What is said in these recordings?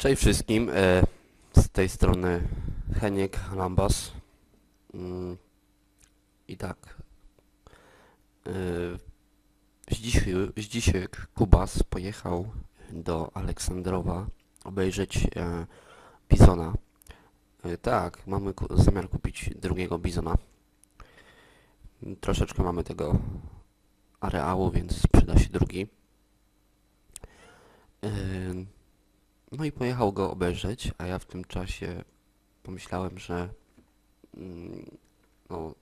Cześć wszystkim, e, z tej strony Heniek Lambas. Mm, I tak, e, z z dzisiaj Kubas pojechał do Aleksandrowa obejrzeć e, Bizona. Tak, mamy zamiar kupić drugiego Bizona. Troszeczkę mamy tego areału, więc przyda się drugi. No i pojechał go obejrzeć, a ja w tym czasie pomyślałem, że mm, no,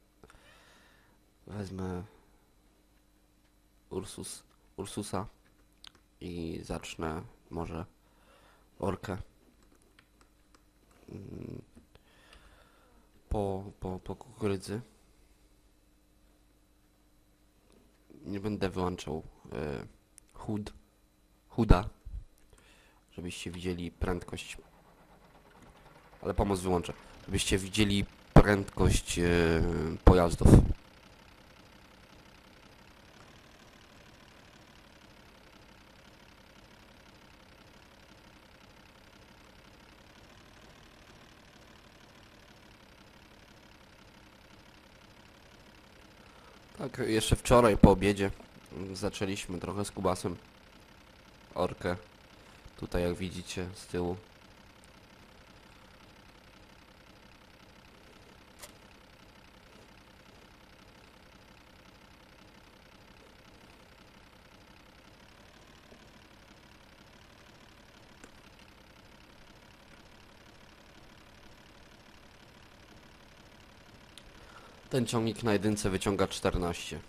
wezmę Ursus, Ursusa i zacznę może orkę mm, po, po, po kukurydzy. Nie będę wyłączał e, hud, huda żebyście widzieli prędkość. Ale pomoc wyłączę. Żebyście widzieli prędkość e, pojazdów. Tak, jeszcze wczoraj po obiedzie zaczęliśmy trochę z Kubasem orkę Tutaj jak widzicie z tyłu. Ten ciągnik na jedynce wyciąga 14.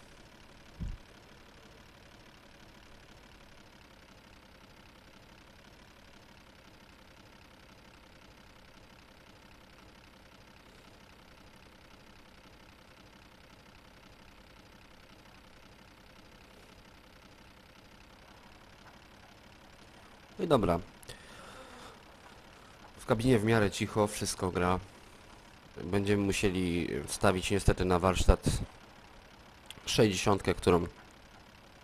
No i dobra. W kabinie w miarę cicho, wszystko gra. Będziemy musieli wstawić niestety na warsztat 60, którą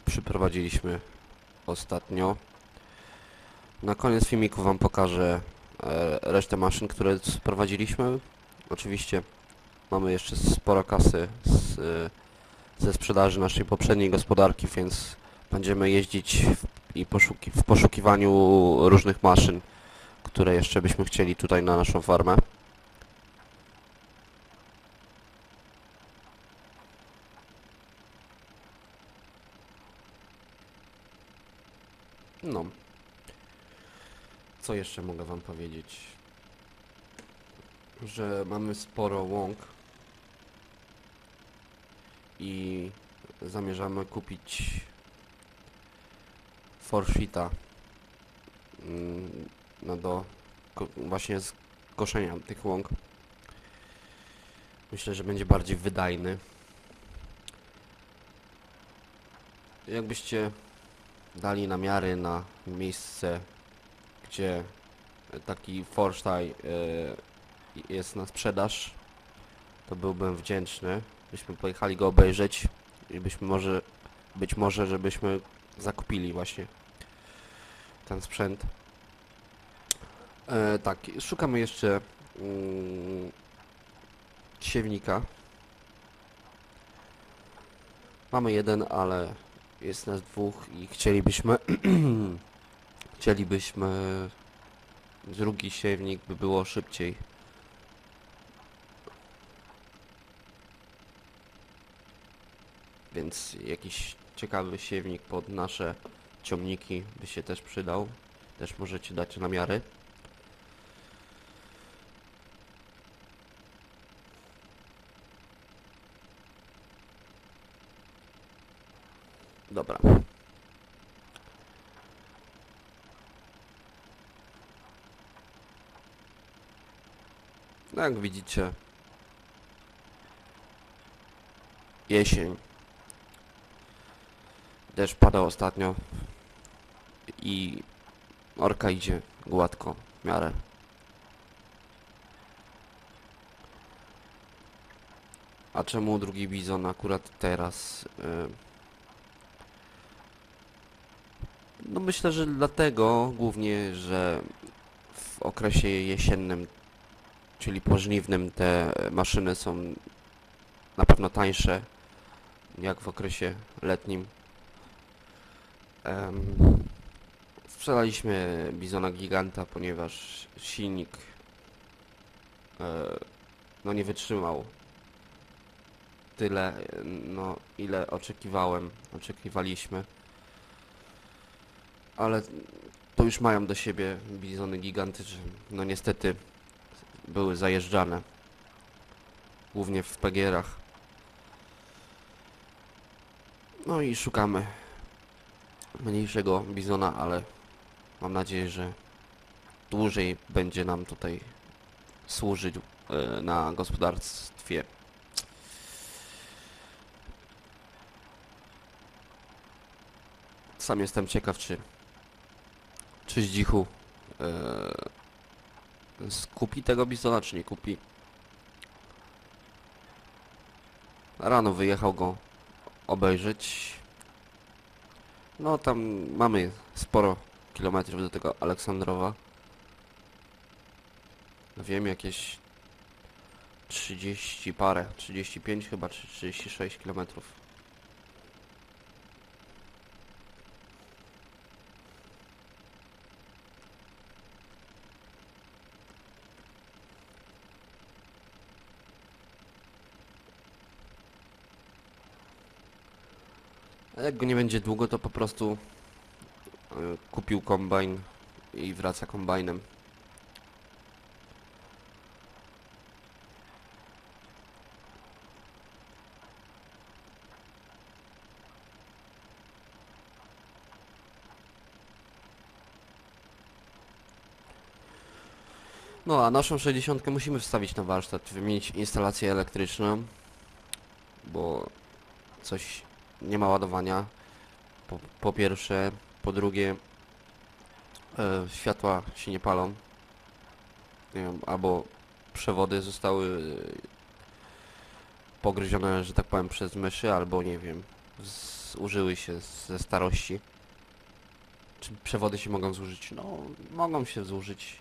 przyprowadziliśmy ostatnio. Na koniec filmiku Wam pokażę e, resztę maszyn, które sprowadziliśmy. Oczywiście mamy jeszcze sporo kasy z, e, ze sprzedaży naszej poprzedniej gospodarki, więc będziemy jeździć i poszuki w poszukiwaniu różnych maszyn, które jeszcze byśmy chcieli tutaj na naszą farmę. No. Co jeszcze mogę wam powiedzieć? Że mamy sporo łąk i zamierzamy kupić forfita mm, no do właśnie koszenia tych łąk. Myślę, że będzie bardziej wydajny. Jakbyście dali namiary na miejsce, gdzie taki Forstaj y, jest na sprzedaż, to byłbym wdzięczny. Byśmy pojechali go obejrzeć i byśmy może, być może, żebyśmy zakupili właśnie ten sprzęt. E, tak, szukamy jeszcze mm, siewnika. Mamy jeden, ale jest nas dwóch i chcielibyśmy chcielibyśmy drugi siewnik by było szybciej. Więc jakiś ciekawy siewnik pod nasze ciągniki by się też przydał. Też możecie dać namiary. Dobra. No jak widzicie jesień Deszcz padał ostatnio i orka idzie gładko w miarę. A czemu drugi bizon akurat teraz? Y, no myślę, że dlatego głównie, że w okresie jesiennym, czyli pożniwnym, te maszyny są na pewno tańsze jak w okresie letnim. Sprzedaliśmy Bizona Giganta, ponieważ silnik e, no nie wytrzymał tyle, no ile oczekiwałem, oczekiwaliśmy. Ale to już mają do siebie Bizony Giganty, że no niestety były zajeżdżane. Głównie w PGR-ach. No i szukamy mniejszego bizona, ale mam nadzieję, że dłużej będzie nam tutaj służyć e, na gospodarstwie. Sam jestem ciekaw, czy czy Zdzichu e, skupi tego bizona, czy nie kupi. Rano wyjechał go obejrzeć. No tam mamy sporo kilometrów do tego Aleksandrowa. Wiem jakieś 30 parę, 35 chyba, czy 36 kilometrów. Jak go nie będzie długo, to po prostu e, kupił kombajn i wraca kombajnem. No a naszą 60 musimy wstawić na warsztat, wymienić instalację elektryczną, bo coś nie ma ładowania. Po, po pierwsze, po drugie e, światła się nie palą. Nie wiem, albo przewody zostały e, pogryzione, że tak powiem, przez myszy, albo nie wiem, zużyły się ze starości. Czy przewody się mogą zużyć? No, mogą się zużyć,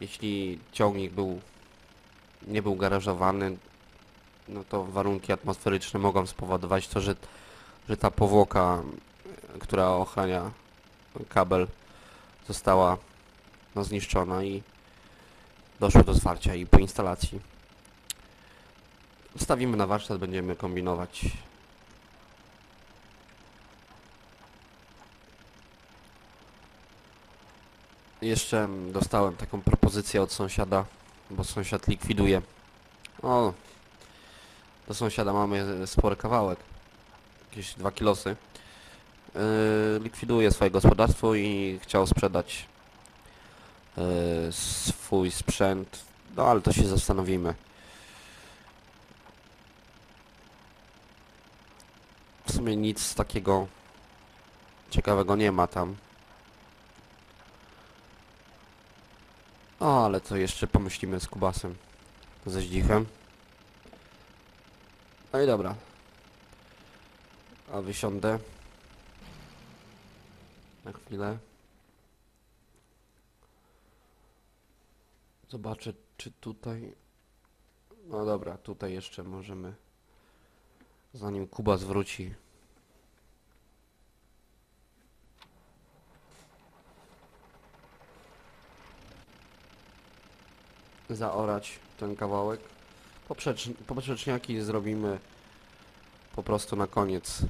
jeśli ciągnik był nie był garażowany, no to warunki atmosferyczne mogą spowodować to, że że ta powłoka, która ochrania kabel, została no, zniszczona i doszło do zwarcia i po instalacji stawimy na warsztat, będziemy kombinować. Jeszcze dostałem taką propozycję od sąsiada, bo sąsiad likwiduje. O, do sąsiada mamy spory kawałek jakieś dwa kilosy. Yy, likwiduje swoje gospodarstwo i chciał sprzedać yy, swój sprzęt. No ale to się zastanowimy. W sumie nic takiego ciekawego nie ma tam. O, ale to jeszcze pomyślimy z Kubasem. Ze Zdzichem. No i dobra. A wysiądę. Na chwilę. Zobaczę, czy tutaj... No dobra, tutaj jeszcze możemy... Zanim Kuba zwróci. Zaorać ten kawałek. Poprzecz, poprzeczniaki zrobimy po prostu na koniec.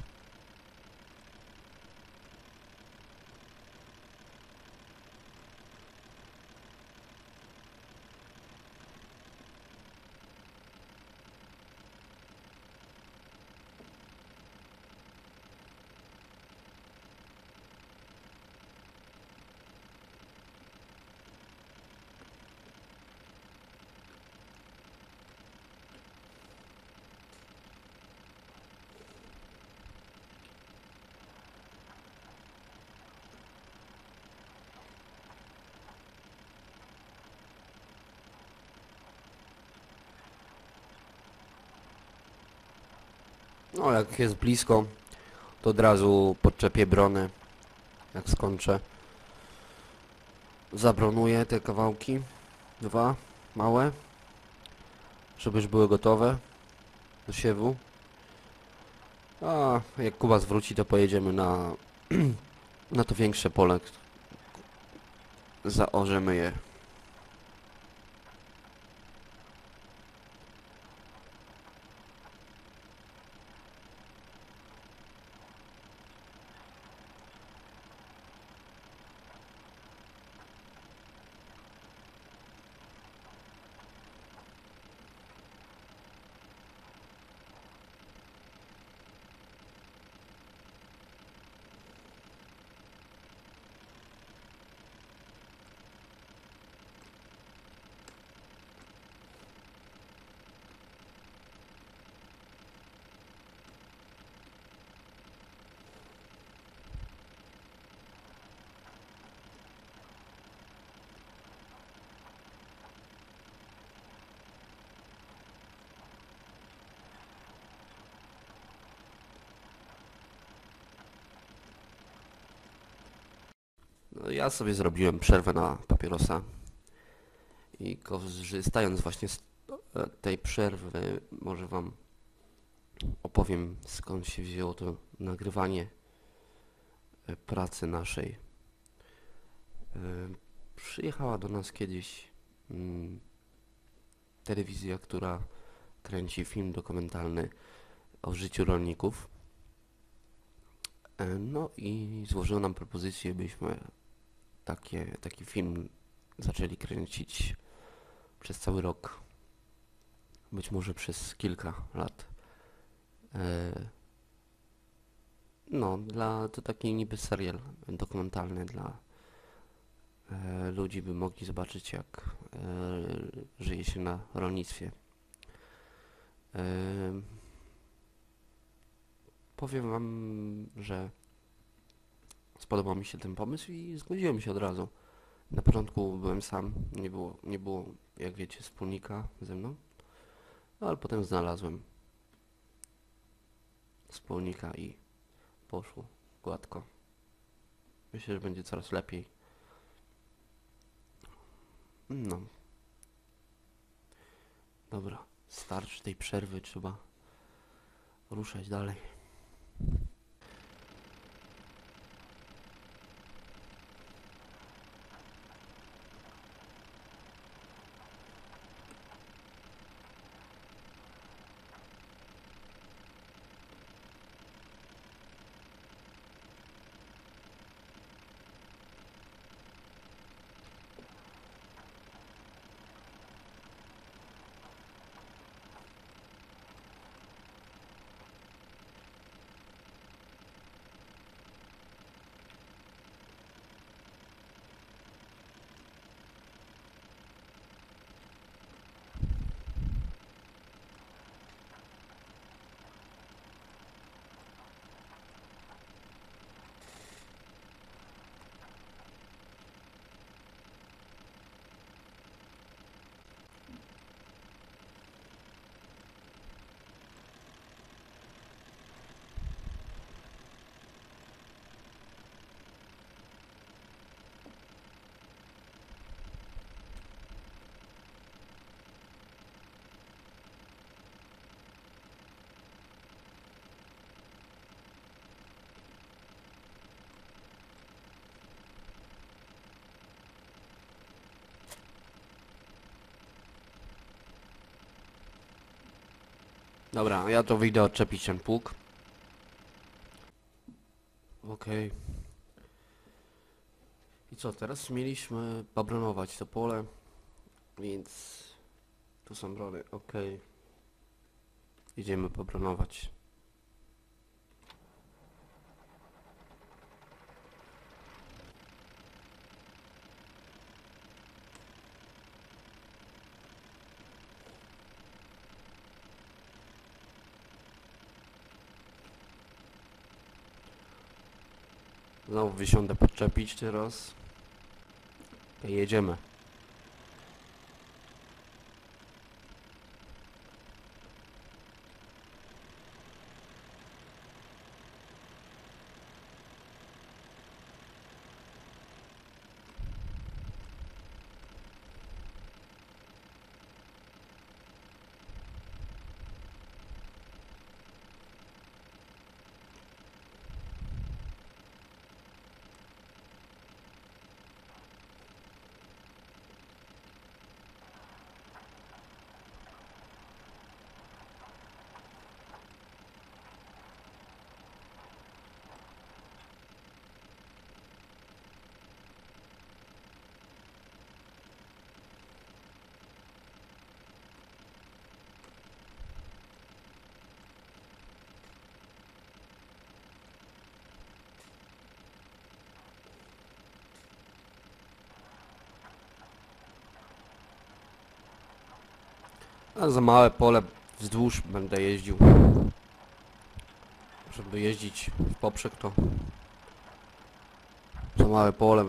No, jak jest blisko, to od razu podczepię bronę, jak skończę. zabronuję te kawałki. Dwa, małe. Żeby już były gotowe do siewu. A jak Kuba zwróci, to pojedziemy na, na to większe pole. Zaorzemy je. No, ja sobie zrobiłem przerwę na papierosa i korzystając właśnie z tej przerwy, może wam opowiem skąd się wzięło to nagrywanie e, pracy naszej. E, Przyjechała do nas kiedyś mm, telewizja, która kręci film dokumentalny o życiu rolników. E, No i złożyła nam propozycję, byśmy takie, taki film zaczęli kręcić przez cały rok, być może przez kilka lat. E, No, dla, to taki niby serial dokumentalny dla e, ludzi, by mogli zobaczyć jak e, żyje się na rolnictwie. Powiem wam, że spodobał mi się ten pomysł i zgodziłem się od razu. Na początku byłem sam, nie było, nie było, jak wiecie, wspólnika ze mną, ale potem znalazłem wspólnika i poszło gładko. Myślę, że będzie coraz lepiej. No. Dobra, starczy tej przerwy, trzeba ruszać dalej. Dobra, ja to wyjdę odczepić ten pług. Okej. I co, teraz mieliśmy pobronować to pole, więc tu są brony, okej. Idziemy pobronować. Znowu wysiądę podczepić teraz. I jedziemy. A za małe pole wzdłuż będę jeździł. Żeby jeździć w poprzek to... Za małe pole.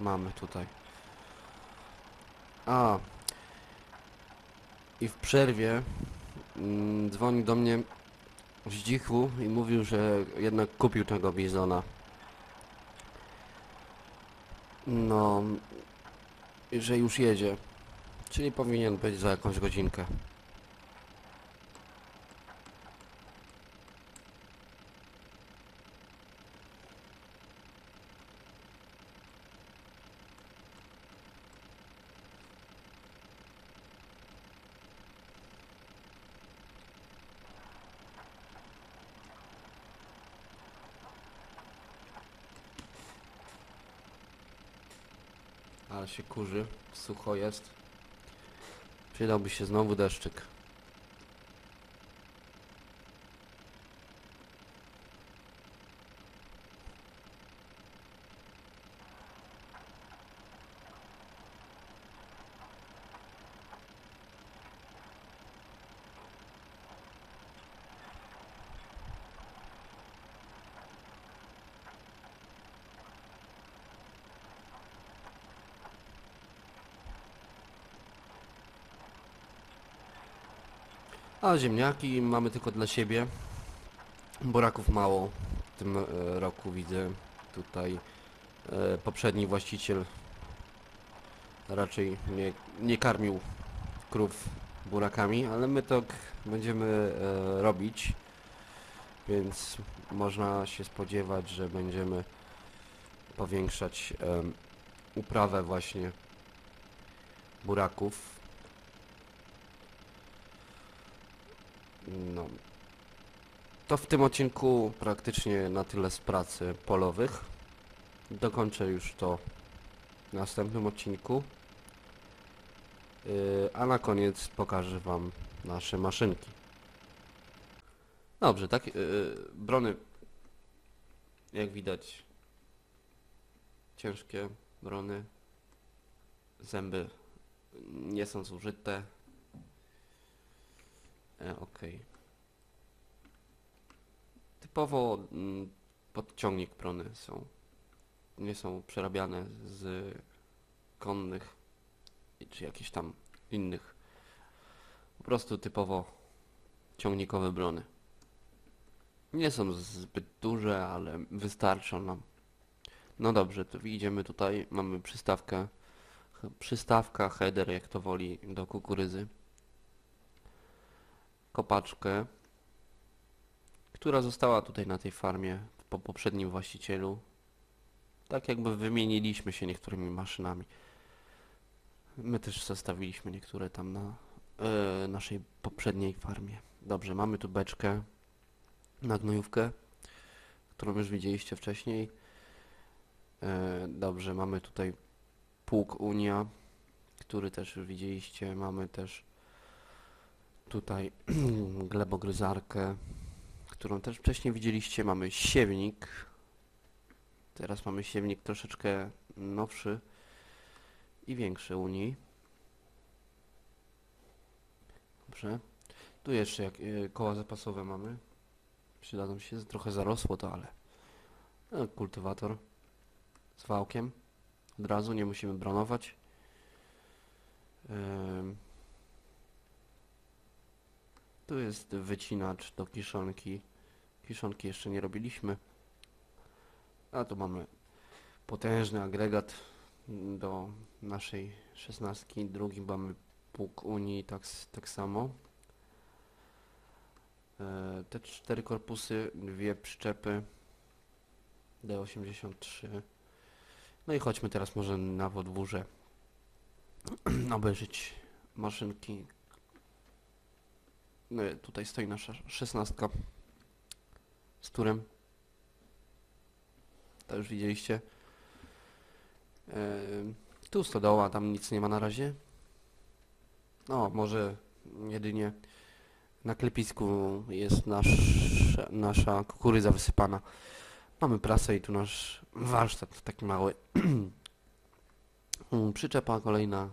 Mamy tutaj. A. I w przerwie mm, dzwoni do mnie Zdzichu i mówił, że jednak kupił tego bizona. No, że już jedzie. Czyli powinien być za jakąś godzinkę. Ale się kurzy, sucho jest. Przydałby się znowu deszczyk. A ziemniaki mamy tylko dla siebie. Buraków mało w tym e, roku widzę. Tutaj e, poprzedni właściciel raczej nie, nie karmił krów burakami, ale my tak będziemy e, robić. Więc można się spodziewać, że będziemy powiększać uprawę właśnie buraków. No. To w tym odcinku praktycznie na tyle z pracy polowych. Dokończę już to w następnym odcinku. Yy, a na koniec pokażę Wam nasze maszynki. Dobrze, tak, yy, brony, jak widać, ciężkie brony, zęby nie są zużyte. E, Okej. Typowo mm, podciągnik prony są. Nie są przerabiane z konnych czy jakichś tam innych. Po prostu typowo ciągnikowe brony. Nie są zbyt duże, ale wystarczą nam. No dobrze, to idziemy tutaj. Mamy przystawkę. Przystawka, header, jak to woli, do kukurydzy kopaczkę, która została tutaj na tej farmie po poprzednim właścicielu. Tak jakby wymieniliśmy się niektórymi maszynami. My też zostawiliśmy niektóre tam na e, naszej poprzedniej farmie. Dobrze, mamy tu beczkę na gnojówkę, którą już widzieliście wcześniej. E, dobrze, mamy tutaj pług Unia, który też widzieliście. Mamy też tutaj glebogryzarkę, którą też wcześniej widzieliście. Mamy siewnik. Teraz mamy siewnik troszeczkę nowszy i większy u niej. Dobrze. Tu jeszcze jak, e, koła zapasowe mamy. Przydadzą się. Trochę zarosło to, ale e, kultywator z wałkiem. Od razu nie musimy bronować. Em, tu jest wycinacz do kiszonki. Kiszonki jeszcze nie robiliśmy. A tu mamy potężny agregat do naszej szesnastki. Drugi mamy pług Unii, tak, tak samo. E, te cztery korpusy, dwie przyczepy D83. No i chodźmy teraz może na podwórze obejrzeć maszynki no, tutaj stoi nasza szesnastka z turem. To już widzieliście. Ehm, tu stodoła, tam nic nie ma na razie. No, może jedynie na klepisku jest nasz, nasza kukurydza wysypana. Mamy prasę i tu nasz warsztat taki mały. Przyczepa kolejna.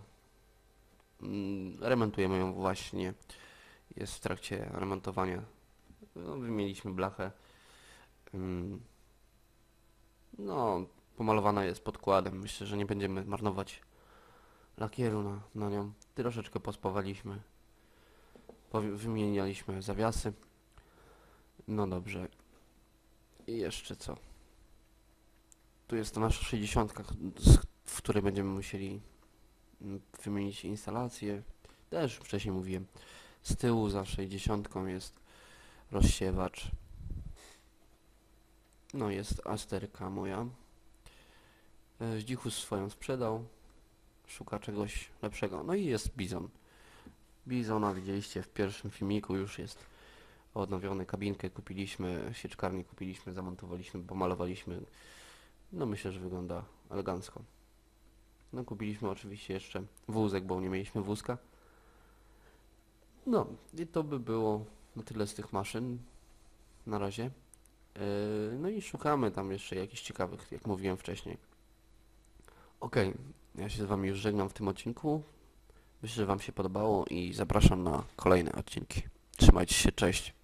Mm, Remontujemy ją właśnie. Jest w trakcie remontowania. No, wymieniliśmy blachę. Mm, No, pomalowana jest podkładem. Myślę, że nie będziemy marnować lakieru na, na nią. Troszeczkę pospawaliśmy. Wymienialiśmy zawiasy. No dobrze. I jeszcze co? Tu jest to nasza 60, z- w której będziemy musieli mm, wymienić instalację. Też wcześniej mówiłem. Z tyłu za 60 jest rozsiewacz. No jest asterka moja. E, Zdzichus swoją sprzedał. Szuka czegoś lepszego. No i jest bizon. Bizona widzieliście w pierwszym filmiku już jest odnowiony. Kabinkę kupiliśmy, sieczkarnię kupiliśmy, zamontowaliśmy, pomalowaliśmy. No myślę, że wygląda elegancko. No kupiliśmy oczywiście jeszcze wózek, bo nie mieliśmy wózka. No i to by było na tyle z tych maszyn na razie. Yy, no i szukamy tam jeszcze jakichś ciekawych, jak mówiłem wcześniej. Okej, ja się z Wami już żegnam w tym odcinku. Myślę, że Wam się podobało i zapraszam na kolejne odcinki. Trzymajcie się, cześć.